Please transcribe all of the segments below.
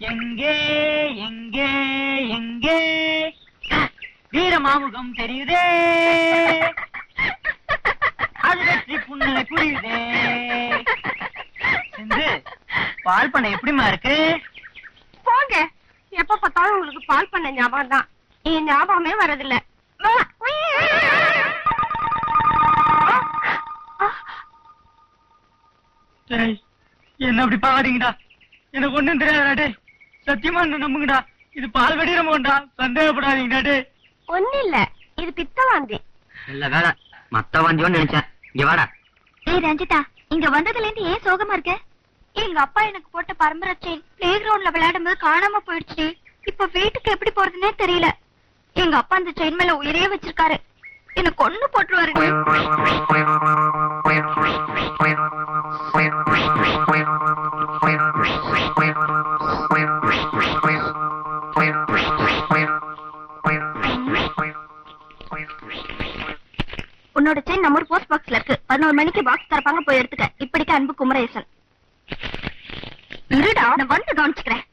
எங்கே எங்கே எங்கே? வீரமாமுகம் தெரியுதே? அது வெற்றி புன்னகை புரியுதே சிந்து பால் பண்ண எப்படிமா இருக்கு? போங்க. எப்ப பார்த்தாலும் உங்களுக்கு பால் பண்ண ஞாபகம் தான். என் ஞாபகமே வரதில்ல. என்ன அப்படி பாக்காதீங்கடா எனக்கு ஒண்ணும் தெரியாதுடா டேய். சத்தியமா என்ன நம்புங்கடா. இது பால் வெடிரமோண்டா சந்தேகப்படாதீங்கடா டேய். ஒண்ணு இல்ல இது பித்தவாந்தி நல்ல வேலை. மத்த வண்டியோன்னு நினைச்சேன். இங்க வாடா. ஏய் ரஞ்சிதா இங்க வந்ததுல இருந்து ஏன் சோகமா இருக்க? எங்க அப்பா எனக்கு போட்ட பரம்பரை செயின் பிளே கிரவுண்ட்ல விளையாடும் போது காணாம போயிடுச்சு. இப்ப வீட்டுக்கு எப்படி போறதுன்னே தெரியல. எங்க அப்பா அந்த செயின் மேல உயிரே வச்சிருக்காரு. எனக்கு ஒண்ணு போட்டுருவாரு. என்னோட செயின் நம்ம போஸ்ட் பாக்ஸ்ல இருக்கு. பதினோரு மணிக்கு பாக்ஸ் தரப்பாங்க போய் எடுத்துக்க. இப்படிக்கு அன்பு குமரேசன். இருடா நான் வந்து கவனிச்சுக்கிறேன்.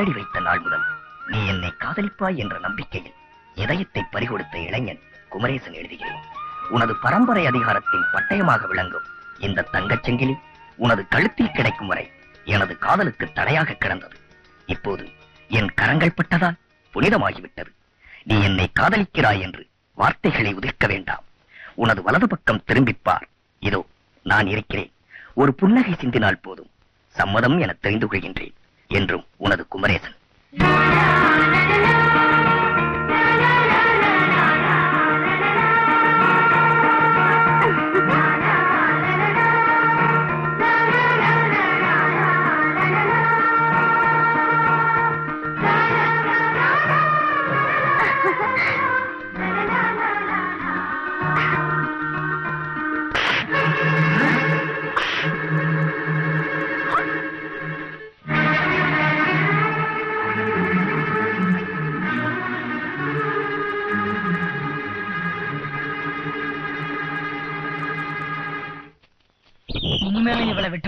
காலடி வைத்த நாள் முதல் நீ என்னை காதலிப்பாய் என்ற நம்பிக்கையில் இதயத்தை பறிகொடுத்த இளைஞன் குமரேசன் எழுதுகிறேன். உனது பரம்பரை அதிகாரத்தின் பட்டயமாக விளங்கும் இந்த தங்கச்செங்கிலி உனது கழுத்தில் கிடைக்கும் வரை எனது காதலுக்கு தடையாக கிடந்தது. இப்போது என் கரங்கள் பட்டதால் புனிதமாகிவிட்டது. நீ என்னை காதலிக்கிறாய் என்று வார்த்தைகளை உதிர்க்க வேண்டாம். உனது வலது பக்கம் திரும்பிப்பார் இதோ நான் இருக்கிறேன். ஒரு புன்னகை சிந்தினால் போதும். சம்மதம் என தெரிந்து கொள்கின்றேன். என்றும் உனது குமரேசன்.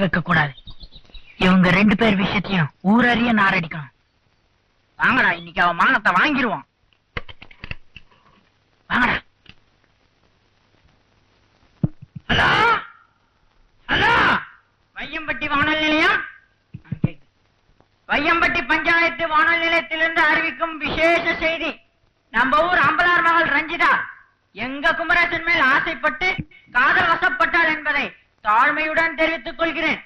வைக்க கூடாது. இவங்க ரெண்டு பேர் விஷயத்தையும் ஊரறிய நாரடிக்கணும். வாங்கடா இன்னைக்கு அவன் மானத்தை வாங்கிருவான். வாங்கடா. ஹலோ? ஹலோ? வையம்பட்டி வானல் நிலையம்? வையம்பட்டி பஞ்சாயத்து வானல் நிலையத்திலிருந்து அறிவிக்கும் விசேஷ செய்தி. நம்ம ஊர் அம்பலார் மகள் ரஞ்சிதா. எங்க குமரேசன் மேல் ஆசைப்பட்டு காதல் வசப்பட்டாள் என்பதை தாழ்மையுடன் தெரிவித்துக் கொள்கிறேன்.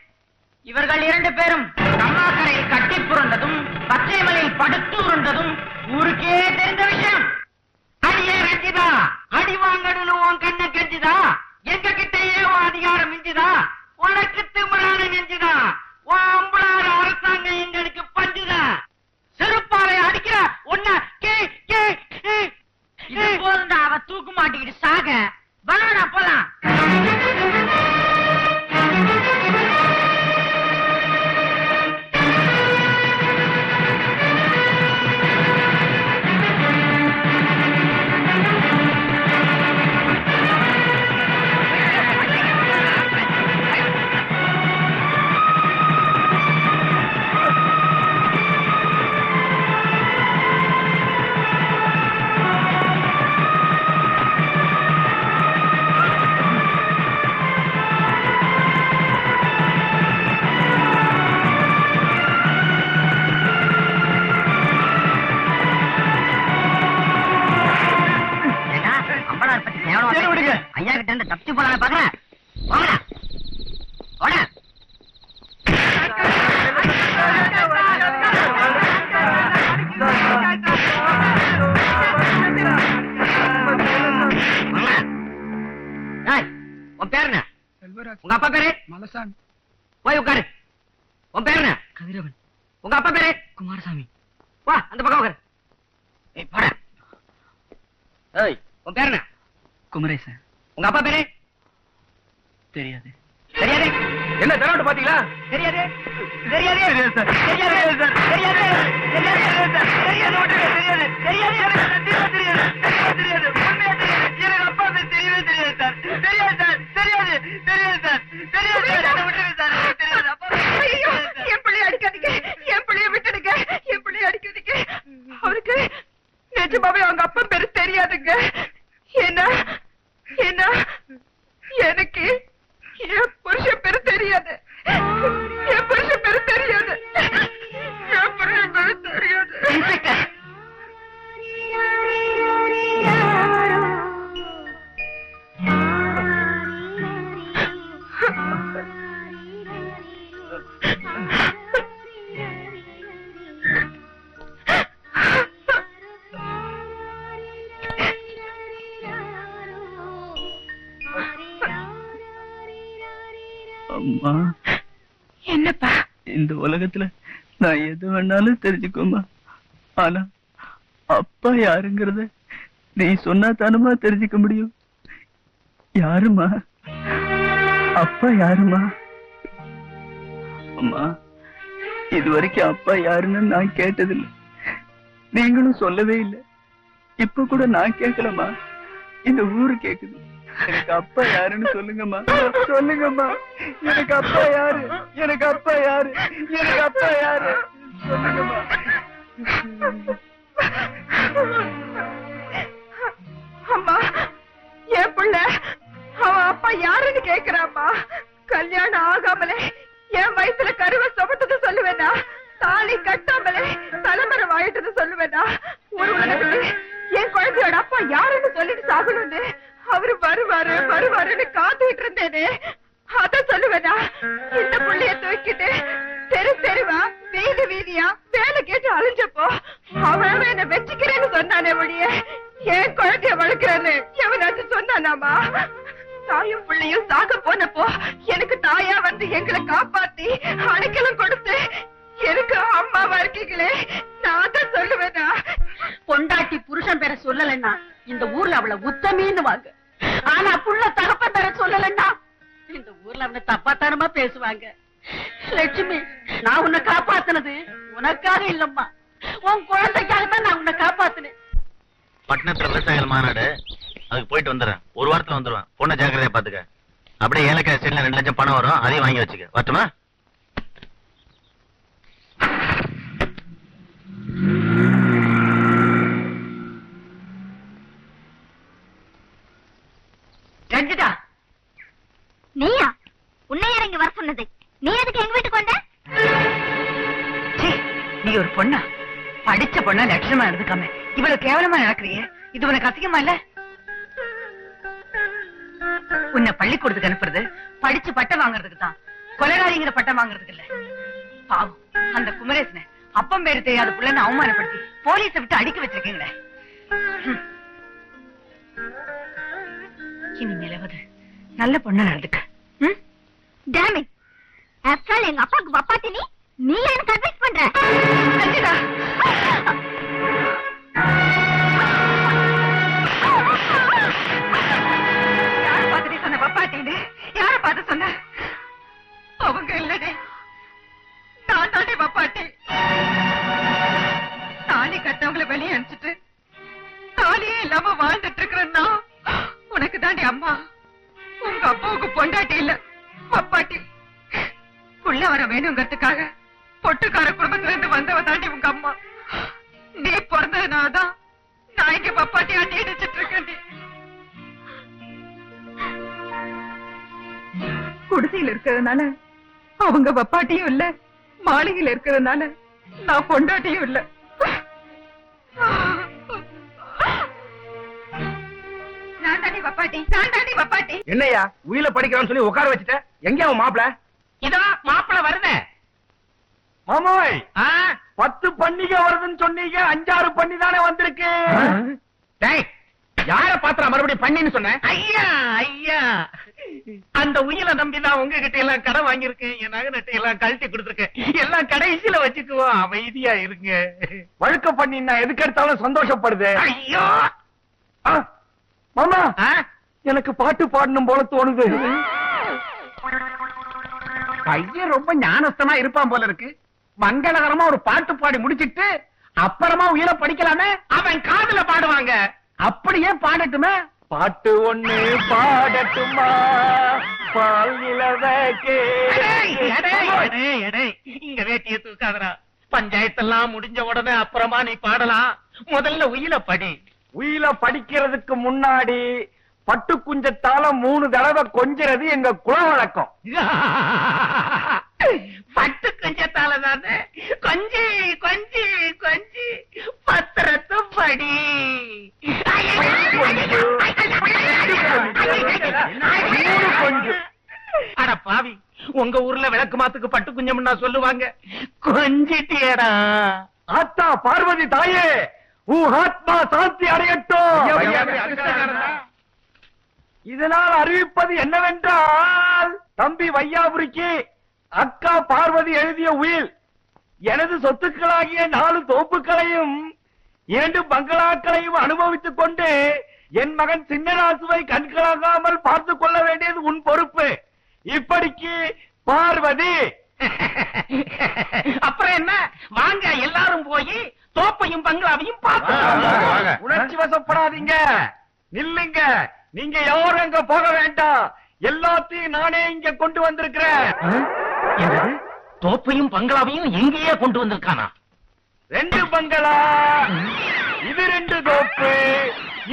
இவர்கள் இரண்டு பேரும் கம்மாக்கரையில் கட்டி புரண்டதும் பச்சைமலையில் படுத்து உருண்டதும் ஊருக்கே தெரிந்த விஷயம். அடியே ரஞ்சிதா அடி வாங்கணும் உன் கஞ்சிதா? எங்க கிட்டயே உன் அதிகாரம் மிஞ்சுதா? உனக்கு திமிரான நெஞ்சுதா? உன் அம்பளார அரசாங்கம் எங்களுக்கு பஞ்சுதா? செருப்பாலை அடிக்கிற உன்ன கே கே கே. இது போதுண்டா அவ தூக்கு மாட்டிக்கிட்டு சாக. வாடா போலாம். பேரு மலசாமி போய் உட்காரு உன் பேரு என்ன கதிரவன் உங்க அப்பா பேரு குமாரசாமி வா அந்த பக்கம் உட்காரு ஏய் போட ஏய் உன் பேரு என்ன குமரேசன் உங்க அப்பா பேரு தெரியாது தெரியாது என்ன தரவிட்டு பாத்தீங்களா தெரியாது தெரியாது தெரியாது சார் தெரியாது சார் தெரியாது தெரியாது தெரியாது தெரியாது தெரியாது தெரியாது தெரியாது தெரியாது அப்பா பேர் தெரியவே தெரியாது சார் தெரியாது சார் தெரியாது தெரியாது சார். தெரியாது. சார் என்ன விட்டுருங்க சார். எனக்கு தெரியாது. அப்பா பேர் ஐயோ. தெரியாது சார். என் பிள்ளைய அடிக்காதீங்க. என் பிள்ளைய விட்டுடுங்க. என் பிள்ளைய அடிக்காதீங்க. அவருக்கு நிஜமாவே அவங்க இந்த உலகத்துல நான் எது வேணாலும் தெரிஞ்சுக்கோமா ஆனா அப்பா யாருங்கிறத நீ சொன்னா தானுமா தெரிஞ்சுக்க முடியும். யாருமா அப்பா யாருமா அம்மா இது வரைக்கும் அப்பா யாருன்னு நான் கேட்டதில்லை. நீங்களும் சொல்லவே இல்லை. இப்ப கூட நான் கேட்கலம்மா. இந்த ஊரு கேக்குது. எனக்கு அப்பா யாருன்னு சொல்லுங்கம்மா. சொல்லுங்கம்மா. எனக்கு அப்பா யாரு? எனக்கு அப்பா யாரு? எனக்கு அப்பா யாரு? சொல்லுங்கம்மா. அம்மா என் புள்ள அவன் அப்பா யாருன்னு கேக்குறாம்மா கல்யாணம் ஆகாமலே என் வயசுல கருவை சுமத்தது சொல்லுவேனா? தாலி கட்டாமலே தலைமுறை வாழிட்டது சொல்லுவேனா? ஒரு உலகத்துல என் குழந்தையோட அப்பா யாருன்னு சொல்லிட்டு சாகணும்னு வருவாரு வருவாருன்னு காத்துட்டு இருந்தேனே அத சொல்லுவேனா? இந்த புள்ளைய தூக்கிட்டு தெரு தெருவா வீதி வீதியா வேலை கேட்டு அழிஞ்சப்போ அவன் என்ன வச்சுக்கிறேன்னு சொன்னானே ஒழிய. என் குழந்தைய வளர்க்கிறேன்னு எவனாச்சும் சொன்னானாமா? தாயும் பிள்ளையும் சாக போனப்போ எனக்கு தாயா வந்து எங்களை காப்பாத்தி அடைக்கலம் கொடுத்து எனக்கு அம்மாவா இருக்கீங்களே நான் தான் சொல்லுவேனா? பொண்டாட்டி புருஷன் பேரை சொல்லலைன்னா இந்த ஊர்ல அவளை உத்தமின்னு வாங்க. ஆனா புள்ள தகப்ப தர சொல்லலைன்னா. இந்த ஊர்ல அவனை தப்பாத்தனமா பேசுவாங்க. லட்சுமி நான் உன்னை காப்பாத்துனது உனக்காக இல்லம்மா. உன் குழந்தைக்காக தான் நான் உன்னை காப்பாத்துனேன். பட்டணத்துல விவசாயிகள் மாநாடு. அதுக்கு போயிட்டு வந்துடுறேன். ஒரு வாரத்துல வந்துருவேன் பொண்ணை ஜாக்கிரதையா பாத்துக்க. அப்படியே ஏலக்காய் சைடுல ரெண்டு லட்சம் பணம் வரும். அதையும் வாங்கி வச்சுக்க. வரட்டுமா? படிச்ச பொண்ணா லட்சணமா நடந்துக்காம இவ்வளவு கேவலமா நடக்கிறியே? இது உனக்கு அசிங்கமா இல்ல? உன்னை பள்ளிக்கூடத்துக்கு அனுப்புறது படிச்சு பட்டம் வாங்குறதுக்கு தான். கொலகாரிங்கிற பட்டம் வாங்குறதுக்கு இல்ல. பாவம் அந்த குமரேசனை அப்பம் பேரு தெரியாத புள்ளன்னு அவமானப்படுத்தி போலீஸை விட்டு அடிக்க வச்சிருக்கீங்களே. இனி நிலவது நல்ல பொண்ணா நடந்துக்க. ம்? எங்க அப்பாவுக்கு வப்பாத்தி நீ என்ன கன்வின்ஸ் பண்ற. வந்தவ தாண்டி உங்க அம்மா. நீ பிறந்ததுனாலதான் நான் இங்க பப்பாட்டி ஆட்டி இடிச்சிட்டு இருக்கேன் குடிசையில் இருக்கிறதுனால அவங்க பப்பாட்டியும் இல்ல மாளிகையில் இருக்கிறதுனால நான் பொண்டாட்டியும் இல்ல. என்னையா உயில படிக்கிறான்னு சொல்லி உட்கார வச்சுட்ட? எங்க அவன் மாப்பிள? இதோ மாப்பிள வருத. மாமோய்! பத்து பண்டிகை வருதுன்னு சொன்னீங்க அஞ்சாறு பண்ணி தானே வந்திருக்கு. டேய் யார பாத்திரா மறுபடியும் பண்ணின்னு சொன்னேன் ஐயா ஐயா. அந்த உயிரை நம்பி நான் உங்ககிட்ட எல்லாம் கடன் வாங்கியிருக்கேன் என் நகை எல்லாம் கழட்டி கொடுத்துருக்கேன். எல்லாம் கடைசியில வச்சுக்குவோம் அமைதியா இருங்க. வழுக்க பண்ணினா எதுக்கு எடுத்தாலும் சந்தோஷப்படுது. ஐயோ! மாமா? எனக்கு பாட்டு பாடணும் போல தோணுது. பையன் ரொம்ப ஞானஸ்தமா இருப்பான் போல இருக்கு. மங்களகரமா ஒரு பாட்டு பாடி முடிச்சிட்டு அப்புறமா உயிரை படிக்கலாமே? அவன் காதுல பாடுவாங்க. அப்படியே பாடட்டுமே? பாட்டு ஒண்ணு பாடட்டுமா? பால் நிலவ. இங்க வேட்டிய தூக்காதடா. பஞ்சாயத்தெல்லாம் முடிஞ்ச உடனே அப்புறமா நீ பாடலாம். முதல்ல உயில படி. உயில படிக்கிறதுக்கு முன்னாடி பட்டு குஞ்சத்தால மூணு தடவை கொஞ்சிறது எங்க குல வழக்கம் பட்டு கொஞ்சத்தால தானே? கொஞ்சி கொஞ்சி கொஞ்சி பத்திரத்தை படி. அட பாவி உங்க ஊர்ல விளக்கு மாத்துக்கு பட்டு குஞ்சம்னா சொல்லுவாங்க. கொஞ்சிட்டியடா. ஆத்தா பார்வதி தாயே உன் ஆத்மா சாந்தி அடையட்டும்? இதனால் அறிவிப்பது என்னவென்றால் தம்பி வையாபுரிக்கு அக்கா பார்வதி எழுதிய உயில். எனது சொத்துக்களாகிய நாலு தோப்புகளையும் இரண்டு பங்களாக்களையும் அனுபவித்துக் கொண்டு என் மகன் சின்னராசுவை கண்களாகாமல் பார்த்துக் கொள்ள வேண்டியது உன் பொறுப்பு. இப்படிக்கு பார்வதி. அப்புறம் என்ன? வாங்க எல்லாரும் போய் தோப்பையும் பங்களாவையும் பார்த்து உணர்ச்சி வசப்படாதீங்க. நில்லுங்க. நீங்க யாரும் அங்க போக வேண்டாம். எல்லாத்தையும் நானே இங்க கொண்டு வந்திருக்கிறேன்? தோப்பையும் பங்களாவையும் எங்கேயே கொண்டு வந்திருக்கானா? ரெண்டு பங்களா இது ரெண்டு தோப்பு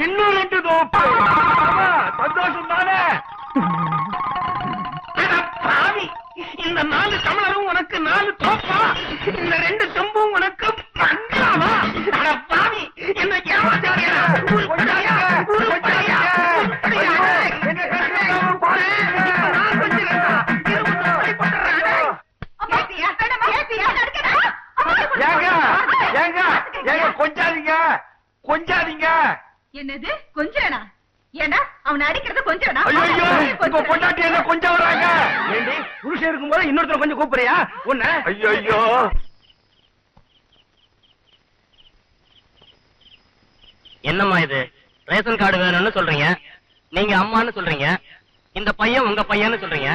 இன்னும் ரெண்டு தோப்பு. சந்தோஷம் தானே இந்த நாலு தமிழரும் உனக்கு நாலு தோப்பா? இந்த ரெண்டு செம்பும் உனக்கு பங்களாவா? பாவி என்ன ஏமாத்தாதீங்க. என்னது? கொஞ்சனா ஏன்னா அவனை அடிக்கிறது கொஞ்சனா ஐயோ உங்க பொண்டாட்டி என்ன கொஞ்சம் வராங்க ஏண்டி புருஷன் இருக்கும்போது இன்னொருத்தர் கொஞ்சம் கூப்பிடுறியா? உன்ன? ஐயோ என்னம்மா இது? ரேஷன் கார்டு வேணும்னு சொல்றீங்க. நீங்க அம்மான்னு சொல்றீங்க. இந்த பையன் உங்க பையன்னு சொல்றீங்க.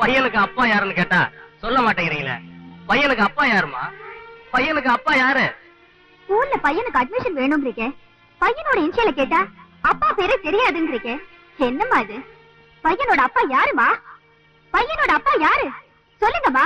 பையனுக்கு அப்பா யாருன்னு கேட்டா சொல்ல மாட்டேங்கிறீங்களே. பையனுக்கு அப்பா யாருமா பையனுக்கு அப்பா யாரு? ஸ்கூல்ல பையனுக்கு அட்மிஷன் வேணும்ன்றீங்க பையனோட இன்சியல கேட்டா அப்பா பேரே தெரியாதுன்றீங்க என்னம்மா இது? பையனோட அப்பா யாருமா? பையனோட அப்பா யாரு? சொல்லுங்கம்மா.